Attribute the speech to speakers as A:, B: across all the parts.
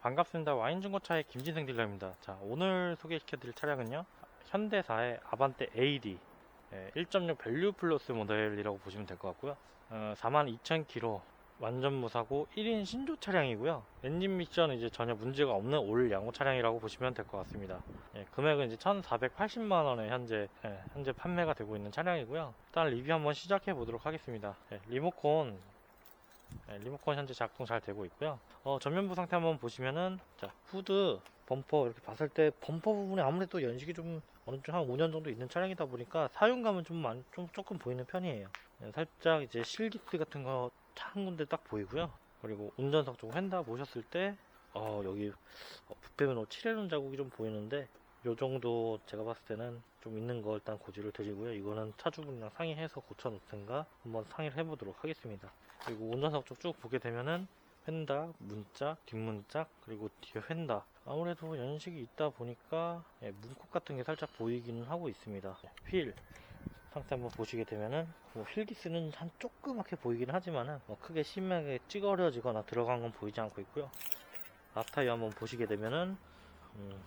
A: 반갑습니다. 와인 중고차의 김진생 딜러입니다. 자, 오늘 소개시켜드릴 차량은요. 현대사의 아반떼 AD 1.6 밸류 플러스 모델이라고 보시면 될 것 같고요. 어, 42,000km 완전 무사고 1인 신조 차량이고요. 엔진 미션 이제 전혀 문제가 없는 올 양호 차량이라고 보시면 될 것 같습니다. 예, 금액은 이제 1,480만 원에 현재 예, 현재 판매가 되고 있는 차량이고요. 일단 리뷰 한번 시작해 보도록 하겠습니다. 예, 리모콘 예, 리모컨 현재 작동 잘 되고 있고요. 어, 전면부 상태 한번 보시면은 자 후드 범퍼 이렇게 봤을 때 범퍼 부분에 아무래도 연식이 좀 어느 정도 한 5년 정도 있는 차량이다 보니까 사용감은 좀, 많, 좀 조금 보이는 편이에요. 예, 살짝 이제 실기스 같은 거 한 군데 딱 보이고요. 그리고 운전석 쪽 휀다 보셨을 때 어, 여기 어, 붓배면 7L운 자국이 좀 보이는데 요 정도 제가 봤을 때는 좀 있는 거 일단 고지를 드리고요. 이거는 차주분이랑 상의해서 고쳐 놓든가 한번 상의를 해보도록 하겠습니다. 그리고 운전석 쪽 쭉 보게 되면은 휀다, 문짝, 뒷문짝, 그리고 뒤에 휀다. 아무래도 연식이 있다 보니까 예, 문콕 같은 게 살짝 보이기는 하고 있습니다. 휠 상태 한번 보시게 되면은 뭐 휠기스는 한 조그맣게 보이긴 하지만은 뭐 크게 심하게 찌그러지거나 들어간 건 보이지 않고 있고요. 앞타이어 한번 보시게 되면은 음,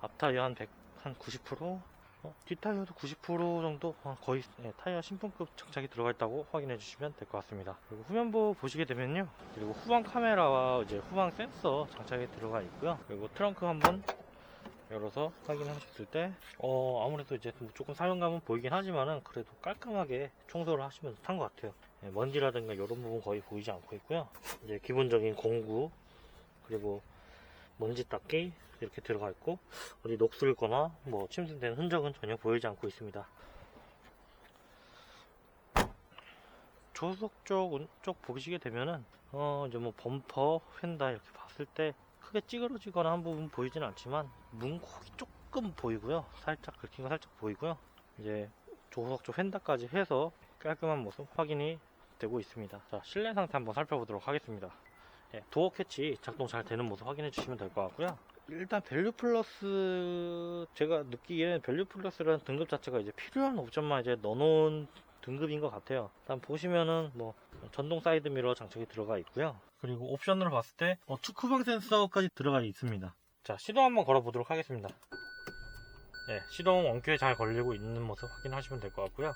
A: 앞타이어 한 100, 한 90%? 어, 뒷타이어도 90% 정도 어, 거의 예, 타이어 신품급 장착이 들어가 있다고 확인해 주시면 될 것 같습니다. 그리고 후면부 보시게 되면요. 그리고 후방 카메라와 이제 후방 센서 장착이 들어가 있고요. 그리고 트렁크 한번 열어서 확인하셨을 때, 어, 아무래도 이제 뭐 조금 사용감은 보이긴 하지만은 그래도 깔끔하게 청소를 하시면 산것 같아요. 예, 먼지라든가 이런 부분 거의 보이지 않고 있고요. 이제 기본적인 공구, 그리고 먼지 닦기 이렇게 들어가 있고 어디 녹슬거나 뭐 침순된 흔적은 전혀 보이지 않고 있습니다. 조수석 쪽, 운- 쪽 보시게 되면은 어 이제 뭐 범퍼, 휀다 이렇게 봤을 때 크게 찌그러지거나 한 부분 보이진 않지만 문콕이 조금 보이고요. 살짝 긁힌 거 살짝 보이고요. 이제 조수석 쪽 휀다까지 해서 깔끔한 모습 확인이 되고 있습니다. 자 실내 상태 한번 살펴보도록 하겠습니다. 예, 도어 캐치 작동 잘 되는 모습 확인해 주시면 될 것 같고요. 일단 밸류 플러스 제가 느끼기에는 밸류 플러스라는 등급 자체가 이제 필요한 옵션만 이제 넣어놓은 등급인 것 같아요. 일단 보시면은 뭐 전동 사이드 미러 장착이 들어가 있고요. 그리고 옵션으로 봤을 때 어, 투쿠방 센서까지 들어가 있습니다. 자 시동 한번 걸어 보도록 하겠습니다. 예, 시동 원큐에 잘 걸리고 있는 모습 확인하시면 될 것 같고요.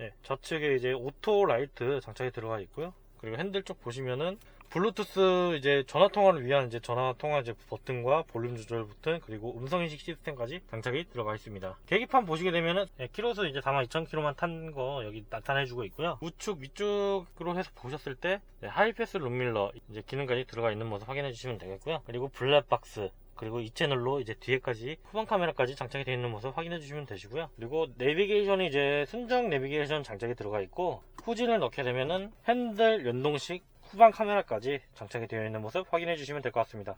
A: 예, 좌측에 이제 오토 라이트 장착이 들어가 있고요. 그리고 핸들 쪽 보시면은 블루투스 이제 전화 통화를 위한 이제 전화 통화 이제 버튼과 볼륨 조절 버튼 그리고 음성 인식 시스템까지 장착이 들어가 있습니다. 계기판 보시게 되면은 예, 키로수 이제 다만 2,000km만 탄 거 여기 나타내주고 있고요. 우측 위쪽으로 해서 보셨을 때 예, 하이패스 룸밀러 이제 기능까지 들어가 있는 모습 확인해 주시면 되겠고요. 그리고 블랙박스 그리고 이 채널로 이제 뒤에까지 후방 카메라까지 장착이 되어 있는 모습 확인해 주시면 되시고요. 그리고 내비게이션이 이제 순정 내비게이션 장착이 들어가 있고 후진을 넣게 되면은 핸들 연동식 후방 카메라까지 장착이 되어 있는 모습 확인해 주시면 될 것 같습니다.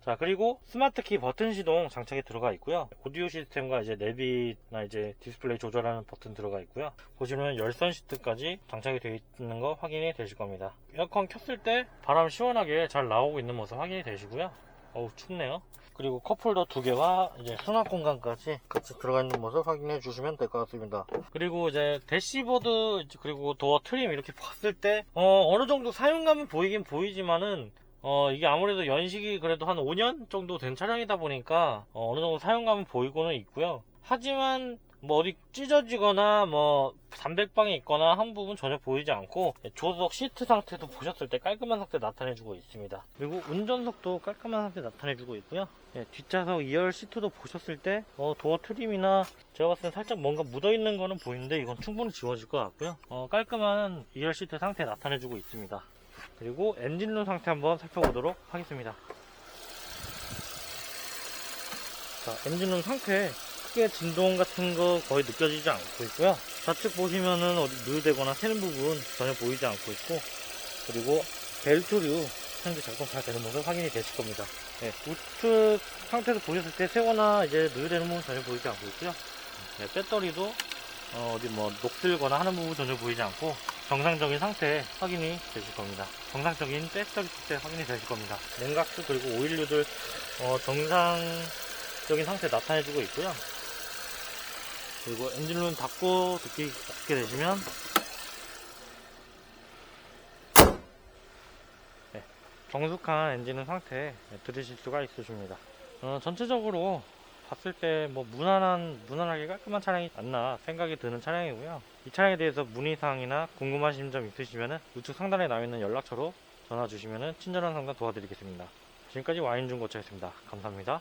A: 자 그리고 스마트키 버튼 시동 장착이 들어가 있고요. 오디오 시스템과 이제 내비나 이제 디스플레이 조절하는 버튼 들어가 있고요. 보시면 열선 시트까지 장착이 되어 있는 거 확인이 되실 겁니다. 에어컨 켰을 때 바람 시원하게 잘 나오고 있는 모습 확인이 되시고요. 어우 춥네요. 그리고 컵홀더 두 개와 이제 수납 공간까지 같이 들어가 있는 모습 확인해 주시면 될 것 같습니다. 그리고 이제 대시보드 그리고 도어 트림 이렇게 봤을 때 어, 어느 정도 사용감은 보이긴 보이지만은 어, 이게 아무래도 연식이 그래도 한 5년 정도 된 차량이다 보니까 어, 어느 정도 사용감은 보이고는 있고요. 하지만 뭐 어디 찢어지거나 뭐 담백방이 있거나 한 부분 전혀 보이지 않고 조수석 시트 상태도 보셨을 때 깔끔한 상태 나타내주고 있습니다. 그리고 운전석도 깔끔한 상태 나타내주고 있고요. 예, 뒷좌석 2열 시트도 보셨을 때 어, 도어 트림이나 제가 봤을 때 살짝 뭔가 묻어있는 거는 보이는데 이건 충분히 지워질 것 같고요. 어, 깔끔한 2열 시트 상태 나타내주고 있습니다. 그리고 엔진룸 상태 한번 살펴보도록 하겠습니다. 자, 엔진룸 상태 크게 진동 같은 거 거의 느껴지지 않고 있고요. 좌측 보시면은 어디 누유되거나 새는 부분 전혀 보이지 않고 있고, 그리고 벨트류 현재 작동 잘 되는 모습 확인이 되실 겁니다. 네, 우측 상태도 보셨을 때 새거나 이제 누유되는 부분 전혀 보이지 않고 있고요. 네, 배터리도 어, 디 뭐 녹슬거나 하는 부분 전혀 보이지 않고 정상적인 상태 확인이 되실 겁니다. 정상적인 배터리 상태 확인이 되실 겁니다. 냉각수 그리고 오일류들 어, 정상적인 상태 나타내주고 있고요. 그리고 엔진룸 닫고 듣기 닫게 되시면 네, 정숙한 엔진은 상태에 들으실 수가 있으십니다. 어, 전체적으로 봤을 때 뭐 무난한 무난하게 깔끔한 차량이 맞나 생각이 드는 차량이고요. 이 차량에 대해서 문의사항이나 궁금하신 점 있으시면은 우측 상단에 나와 있는 연락처로 전화 주시면은 친절한 상담 도와드리겠습니다. 지금까지 와인중고차였습니다. 감사합니다.